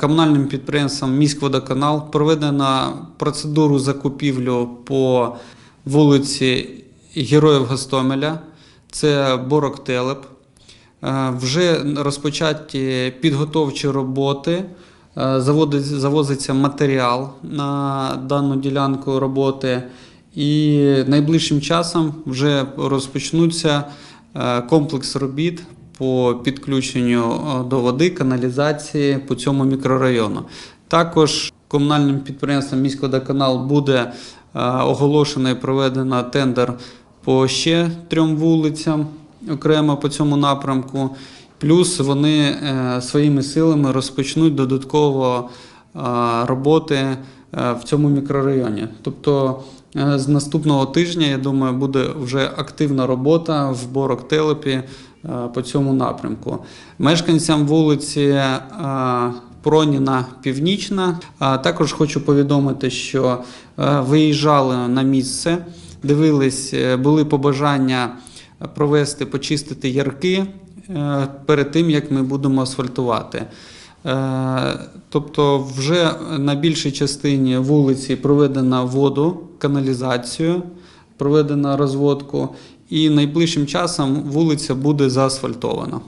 комунальним підприємством Міськводоканал проведено процедуру закупівлю по вулиці Героїв Гостомеля, це Борок Телеп. Е, Вже розпочаті підготовчі роботи. Е, Завозиться матеріал на дану ділянку роботи, і найближчим часом вже розпочнуться е, комплекс робіт по підключенню е, до води, каналізації по цьому мікрорайону. Також комунальним підприємством «Міськводоканал» буде е, оголошено і проведено тендер по ще трьом вулицям окремо по цьому напрямку. Плюс вони е, своїми силами розпочнуть додатково роботи в цьому мікрорайоні. Тобто з наступного тижня, я думаю, буде вже активна робота в Борок Телепі по цьому напрямку. Мешканцям вулиці е, Проніна Північна е, також хочу повідомити, що е, виїжджали на місце, дивились, е, були побажання провести, почистити ярки е, перед тим, як ми будемо асфальтувати. Е, Тобто, вже на більшій частині вулиці проведена воду, каналізацію, проведена розводку, і найближчим часом вулиця буде заасфальтована.